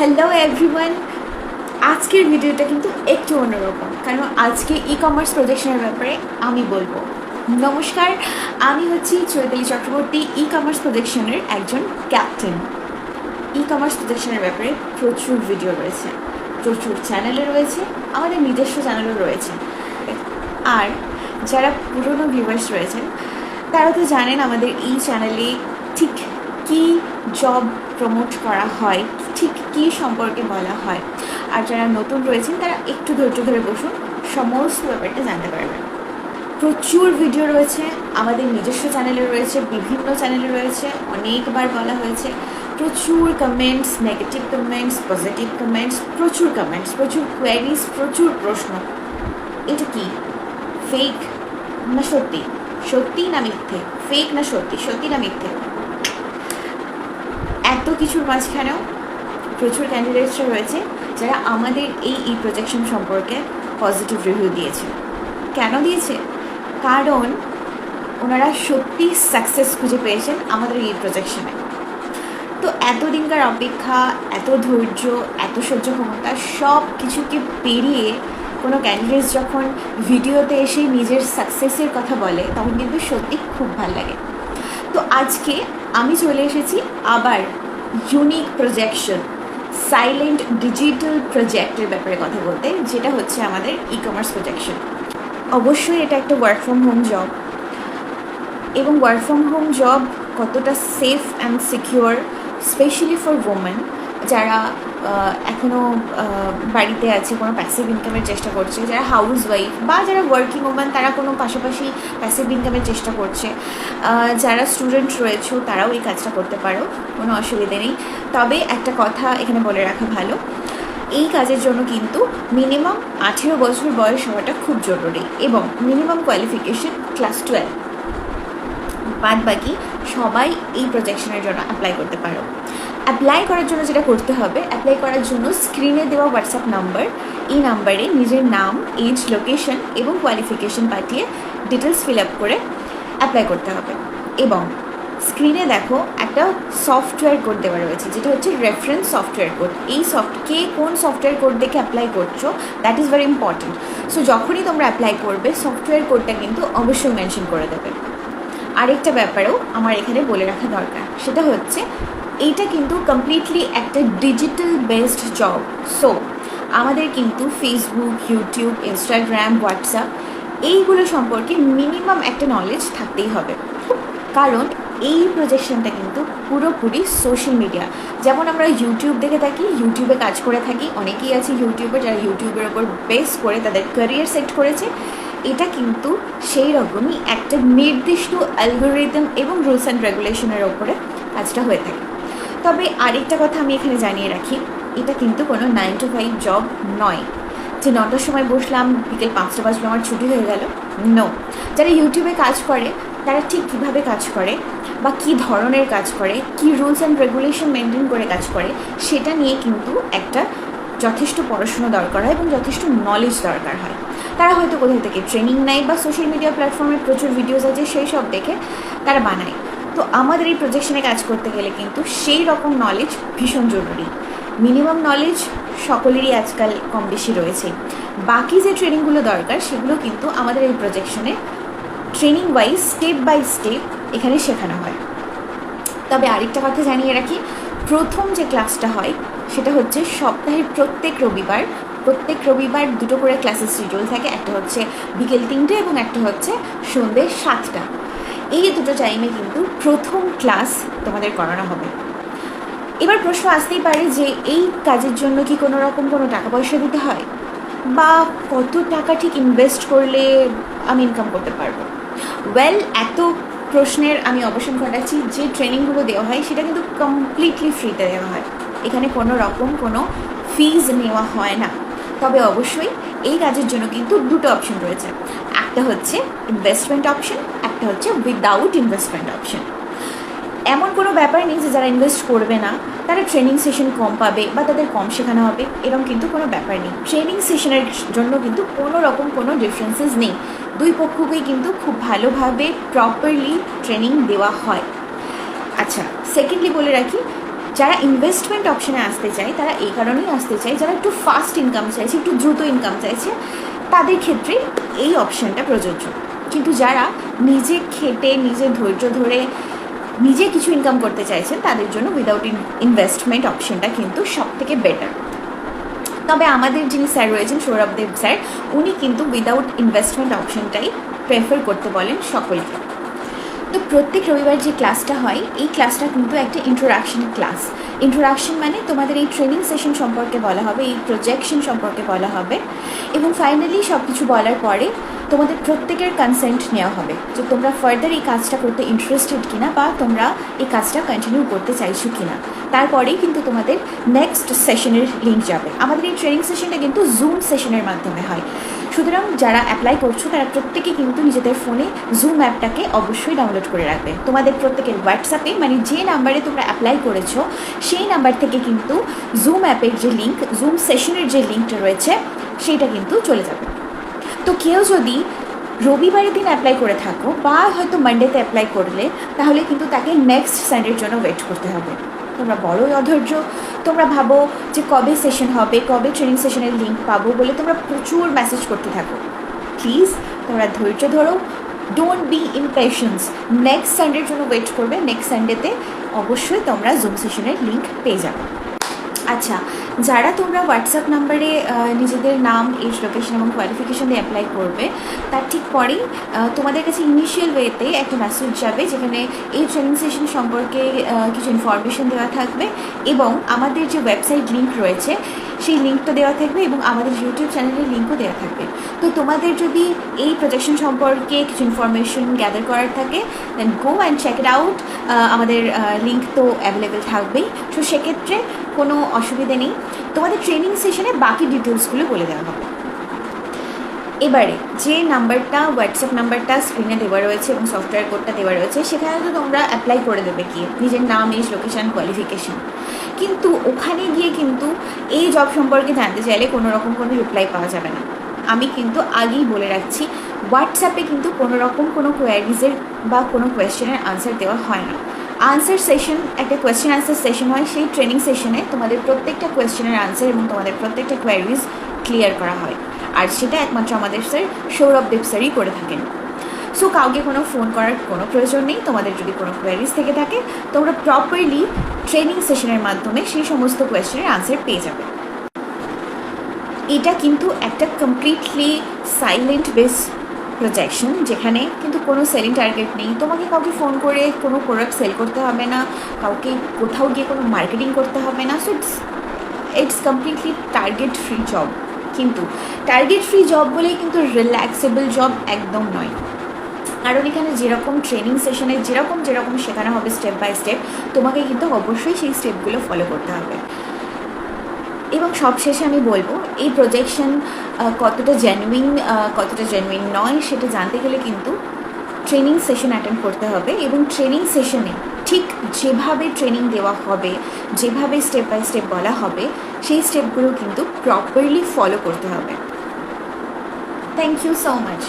Hello everyone আজকের ভিডিওটা কিন্তু একটু অন্যরকম, কারণ আজকে ই কমার্স প্রজেকশনের ব্যাপারে আমি বলব। নমস্কার, আমি হচ্ছি চৈতালি চক্রবর্তী ই কমার্স প্রজেকশনের একজন ক্যাপ্টেন ই কমার্স প্রজেকশনের ব্যাপারে প্রচুর ভিডিও রয়েছে, প্রচুর চ্যানেলে রয়েছে, আমাদের নিজস্ব চ্যানেলও রয়েছে। আর যারা পুরনো ভিউয়ার্স রয়েছেন, তারা তো জানেন আমাদের এই চ্যানেলে ঠিক কী জব প্রমোট করা হয় ঠিক কী সম্পর্কে বলা হয়? আর যারা নতুন রয়েছেন, তারা একটু ধৈর্য ধরে বসুন, সমস্ত ব্যাপারটা জানতে পারবেন। প্রচুর ভিডিও রয়েছে, আমাদের নিজস্ব চ্যানেলে রয়েছে, বিভিন্ন চ্যানেলে রয়েছে, অনেকবার বলা হয়েছে। প্রচুর comments negative comments positive comments প্রচুর কমেন্টস প্রচুর কোয়ারিজ প্রচুর প্রশ্ন। এটা কি? ফেক না সত্যি? সত্যি না মিথ্যে? ফেক না সত্যি? সত্যি না মিথ্যে? এত কিছুর মাঝখানেও প্রচুর ক্যান্ডিডেটসরা রয়েছে যারা আমাদের এই ই প্রজেকশন সম্পর্কে পজিটিভ রিভিউ দিয়েছে। কেন দিয়েছে? কারণ ওনারা সত্যি সাকসেস খুঁজে পেয়েছেন আমাদের এই প্রজেকশনে তো এতদিনকার অপেক্ষা, এত ধৈর্য, এত সহ্য ক্ষমতা সব কিছুকে পেরিয়ে কোনো ক্যান্ডিডেটস যখন ভিডিওতে এসে নিজের সাকসেসের কথা বলে, তখন কিন্তু সত্যি খুব ভালো লাগে। তো আজকে আমি চলে এসেছি আবার ইউনিক প্রজেকশন সাইলেন্ট ডিজিটাল প্রজেক্টের ব্যাপারে কথা বলতে, যেটা হচ্ছে আমাদের ই কমার্স প্রজেকশন অবশ্যই এটা একটা ওয়ার্ক ফ্রম হোম জব এবং ওয়ার্ক ফ্রম হোম জব কতটা safe and secure specially for women যারা এখনও বাড়িতে আছে, কোনো প্যাসিভ ইনকামের চেষ্টা করছে, যারা হাউস ওয়াইফ বা যারা ওয়ার্কিং ওম্যান তারা কোনো পাশাপাশি প্যাসিভ ইনকামের চেষ্টা করছে যারা স্টুডেন্ট রয়েছে, তারাও এই কাজটা করতে পারো, কোনো অসুবিধে নেই। তবে একটা কথা এখানে বলে রাখা ভালো, এই কাজের জন্য কিন্তু মিনিমাম আঠেরো বছর বয়স হওয়াটা খুব জরুরি এবং মিনিমাম কোয়ালিফিকেশন ক্লাস টুয়েলভ বাদ বাকি সবাই এই প্রজেকশনের জন্য অ্যাপ্লাই করতে পারো। অ্যাপ্লাই করার জন্য যেটা করতে হবে অ্যাপ্লাই করার জন্য স্ক্রিনে দেওয়া হোয়াটসঅ্যাপ নাম্বার এই নাম্বারে নিজের নাম এজ লোকেশন এবং কোয়ালিফিকেশন পাঠিয়ে ডিটেলস ফিল আপ করে অ্যাপ্লাই করতে হবে। এবং স্ক্রিনে দেখো একটা সফটওয়্যার কোড দেওয়া রয়েছে, যেটা হচ্ছে রেফারেন্স সফটওয়্যার কোড এই সফট কে কোন সফটওয়্যার কোড দেখে অ্যাপ্লাই করছ that is very important so যখনই তোমরা অ্যাপ্লাই করবে সফটওয়্যার কোডটা কিন্তু অবশ্যই মেনশন করে দেবে। আরেকটা ব্যাপারেও আমার এখানে বলে রাখা দরকার। সেটা হচ্ছে, এইটা কিন্তু কমপ্লিটলি একটা ডিজিটাল বেসড জব সো আমাদের কিন্তু ফেসবুক ইউটিউব ইনস্টাগ্রাম হোয়াটসঅ্যাপ এইগুলো সম্পর্কে মিনিমাম একটা নলেজ থাকতেই হবে। কারণ এই প্রজেকশনটা কিন্তু পুরোপুরি সোশ্যাল মিডিয়া যেমন আমরা ইউটিউব দেখে থাকি ইউটিউবে কাজ করে থাকি, অনেকেই আছে ইউটিউবে যারা ইউটিউবের ওপর বেস করে তাদের ক্যারিয়ার সেট করেছে। এটা কিন্তু সেই রকমই একটা নির্দিষ্ট অ্যালগোরিদম এবং রুলস অ্যান্ড রেগুলেশনের ওপরে কাজটা হয়ে থাকে। তবে আরেকটা কথা আমি এখানে জানিয়ে রাখি, এটা কিন্তু কোনো নাইন টু ফাইভ জব নয়। যে নটার সময় বসলাম, বিকেল পাঁচটা বাজলো, আমার ছুটি হয়ে গেল। নো যারা ইউটিউবে কাজ করে, তারা ঠিক কীভাবে কাজ করে, বা কী ধরনের কাজ করে, কী রুলস অ্যান্ড রেগুলেশন মেনটেন করে কাজ করে, সেটা নিয়ে কিন্তু একটা যথেষ্ট পড়াশুনো দরকার হয় এবং যথেষ্ট নলেজ দরকার হয়। তারা হয়তো কোথাও থেকে ট্রেনিং নেয় বা সোশ্যাল মিডিয়া প্ল্যাটফর্মে প্রচুর ভিডিওস আছে, সেই সব দেখে তারা বানায়। তো আমাদের এই প্রজেকশনে কাজ করতে গেলে কিন্তু সেই রকম নলেজ ভীষণ জরুরি। মিনিমাম নলেজ সকলেরই আজকাল কম বেশি রয়েছে। বাকি যে ট্রেনিংগুলো দরকার, সেগুলো কিন্তু আমাদের এই প্রজেকশনে training wise step by step এখানে শেখানো হয়। তবে আরেকটা কথা জানিয়ে রাখি, প্রথম যে ক্লাসটা হয়, সেটা হচ্ছে সপ্তাহের প্রত্যেক রবিবার প্রত্যেক রবিবার দুটো করে ক্লাসের শিডিউল থাকে। একটা হচ্ছে বিকেল তিনটে এবং একটা হচ্ছে সন্ধ্যে সাতটা। এই দুটো টাইমে কিন্তু প্রথম ক্লাস তোমাদের করানো হবে। এবার প্রশ্ন আসতেই পারে যে এই কাজের জন্য কি কোনো রকম কোনো টাকা পয়সা দিতে হয়? বা কত টাকা ঠিক ইনভেস্ট করলে আমি ইনকাম করতে পারব? ওয়েল এত প্রশ্নের আমি অবসান ঘটাচ্ছি। যে ট্রেনিংগুলো দেওয়া হয়, সেটা কিন্তু কমপ্লিটলি ফ্রিতে দেওয়া হয়। এখানে কোনো রকম কোনো ফিজ নেওয়া হয় না। তবে অবশ্যই এই কাজের জন্য কিন্তু দুটো অপশন রয়েছে। একটা হচ্ছে ইনভেস্টমেন্ট অপশন একটা হচ্ছে উইদাউট ইনভেস্টমেন্ট অপশন এমন কোনো ব্যাপার নেই যে যারা ইনভেস্ট করবে না, তারা ট্রেনিং সেশন কম পাবে বা তাদের কম শেখানো হবে, এরকম কিন্তু কোনো ব্যাপার নেই। ট্রেনিং সেশনের জন্য কিন্তু কোনো রকম কোনো ডিফারেন্সেস নেই। দুই পক্ষকেই কিন্তু খুব ভালোভাবে প্রপারলি ট্রেনিং দেওয়া হয়। আচ্ছা সেকেন্ডলি বলে রাখি যারা ইনভেস্টমেন্ট অপশনে আসতে চায়, তারা এই কারণেই আসতে চায়, যারা একটু ফাস্ট ইনকাম চাইছে, একটু দ্রুত ইনকাম চাইছে, তাদের ক্ষেত্রে এই অপশনটা প্রযোজ্য। কিন্তু যারা নিজে খেটে, নিজে ধৈর্য ধরে নিজে কিছু ইনকাম করতে চাইছেন, তাদের জন্য উইদাউট ইনভেস্টমেন্ট অপশনটা কিন্তু সব থেকে বেটার তবে আমাদের যিনি স্যার রয়েছেন সৌরভ দেব স্যার উনি কিন্তু উইদাউট ইনভেস্টমেন্ট অপশনটাই প্রেফার করতে বলেন সকলকে। তো প্রত্যেক রবিবার যে ক্লাসটা হয়, এই ক্লাসটা কিন্তু একটা ইন্ট্রোডাকশন ক্লাস ইন্ট্রোডাকশন মানে তোমাদের এই ট্রেনিং সেশন সম্পর্কে বলা হবে, এই প্রজেকশন সম্পর্কে বলা হবে এবং ফাইনালি সব কিছু বলার পরে তোমাদের প্রত্যেকের কনসেন্ট নেওয়া হবে। যে তোমরা ফার্দার এই কাজটা করতে ইন্টারেস্টেড কিনা বা তোমরা এই কাজটা কন্টিনিউ করতে চাইছো কিনা, তারপরেই কিন্তু তোমাদের নেক্সট সেশনের লিঙ্ক যাবে। আমাদের এই ট্রেনিং সেশনটা কিন্তু জুম সেশনের মাধ্যমে হয়। সুতরাং যারা অ্যাপ্লাই করছ, তারা প্রত্যেকে কিন্তু নিজেদের ফোনে জুম অ্যাপটাকে অবশ্যই ডাউনলোড করে রাখবে। তোমাদের প্রত্যেকের হোয়াটসঅ্যাপে মানে যে নাম্বারে তোমরা অ্যাপ্লাই করেছ, সেই নাম্বার থেকে কিন্তু জুম অ্যাপের যে লিঙ্ক জুম সেশনের যে লিঙ্কটা রয়েছে, সেইটা কিন্তু চলে যাবে। তো কেউ যদি রবিবারের দিন অ্যাপ্লাই করে থাকো, বা হয়তো মানডেতে অ্যাপ্লাই করলে, তাহলে কিন্তু তাকে নেক্সট সানডের জন্য ওয়েট করতে হবে। তোমরা বড়ই অধৈর্য। তোমরা ভাবো যে কবে সেশন হবে, কবে ট্রেনিং সেশনের লিঙ্ক পাবো বলে তোমরা প্রচুর মেসেজ করতে থাকো। প্লিজ তোমরা ধৈর্য ধরো। ডোন্ট বি ইমপেশেন্স নেক্সট সানডের জন্য ওয়েট করবে। নেক্সট সানডেতে অবশ্যই তোমরা জুম সেশনের লিঙ্ক পেয়ে যাবে। আচ্ছা যারা তোমরা হোয়াটসঅ্যাপ নাম্বারে নিজেদের নাম এজ লোকেশন এবং কোয়ালিফিকেশন দিয়ে অ্যাপ্লাই করবে, তার ঠিক পরেই তোমাদের কাছে ইনিশিয়াল ওয়েতে একটা মেসেজ যাবে যেখানে এই ট্রেনিং সেশন সম্পর্কে কিছু ইনফরমেশন দেওয়া থাকবে এবং আমাদের যে ওয়েবসাইট লিঙ্ক রয়েছে সেই লিঙ্কটা দেওয়া থাকবে এবং আমাদের ইউটিউব চ্যানেলের লিঙ্কও দেওয়া থাকবে। তো তোমাদের যদি এই প্রজেকশন সম্পর্কে কিছু ইনফরমেশন গ্যাদার করার থাকে then go and check it out আমাদের লিঙ্ক তো অ্যাভেলেবেল থাকবেই। তো সেক্ষেত্রে কোনো অসুবিধে নেই। তোমাদের ট্রেনিং সেশনে বাকি ডিটেলসগুলো বলে দেওয়া হবে। এবারে যে নাম্বারটা হোয়াটসঅ্যাপ নাম্বারটা স্ক্রিনে দেওয়া রয়েছে এবং সফটওয়্যার কোডটা দেওয়া রয়েছে, সেখানে তো তোমরা অ্যাপ্লাই করে দেবে কি নিজের নাম এজ লোকেশান কোয়ালিফিকেশান কিন্তু ওখানে গিয়ে কিন্তু এই জব সম্পর্কে জানতে চাইলে কোনো রকম কোনো রিপ্লাই পাওয়া যাবে না। আমি কিন্তু আগেই বলে রাখছি হোয়াটসঅ্যাপে কিন্তু কোনো রকম কোনো কোয়ারিজের বা কোনো কোয়েশ্চেনের আনসার দেওয়া হয় না। আনসার সেশন একটা কোয়েশ্চেন আনসার সেশন হয়, সেই ট্রেনিং সেশনে তোমাদের প্রত্যেকটা কোয়েশ্চেনের আনসার এবং তোমাদের প্রত্যেকটা কোয়ারিজ ক্লিয়ার করা হয়। আর সেটা একমাত্র আমাদের স্যার সৌরভ দেব স্যারই করে থাকেন। সো কাউকে কোনো ফোন করার কোনো প্রয়োজন নেই। তোমাদের যদি কোনো কোয়ারিজ থেকে থাকে, তোমরা প্রপারলি ট্রেনিং সেশনের মাধ্যমে সেই সমস্ত কোয়েশ্চেনের আনসার পেয়ে যাবে। এটা কিন্তু একটা কমপ্লিটলি সাইলেন্ট বেস প্রজেকশন যেখানে কিন্তু কোনো সেলিং টার্গেট নেই। তোমাকে কাউকে ফোন করে কোনো প্রোডাক্ট সেল করতে হবে না। কাউকে কোথাও গিয়ে কোনো মার্কেটিং করতে হবে না। So it's it's completely target free job কিন্তু টার্গেট ফ্রি জব বলেই কিন্তু রিল্যাক্সেবল জব একদম নয়। কারণ এখানে যেরকম ট্রেনিং সেশনে যেরকম যেরকম শেখানো হবে স্টেপ বাই স্টেপ তোমাকে কিন্তু অবশ্যই সেই স্টেপগুলো ফলো করতে হবে। এবং সবশেষে আমি বলব, এই প্রজেকশন কতটা জেনুইন কতটা জেনুইন নয় সেটা জানতে গেলে কিন্তু ট্রেনিং সেশন অ্যাটেন্ড করতে হবে এবং ট্রেনিং সেশনে ঠিক যেভাবে ট্রেনিং দেওয়া হবে, যেভাবে স্টেপ বাই স্টেপ বলা হবে, সেই স্টেপগুলো কিন্তু প্রপারলি ফলো করতে হবে। Thank you so much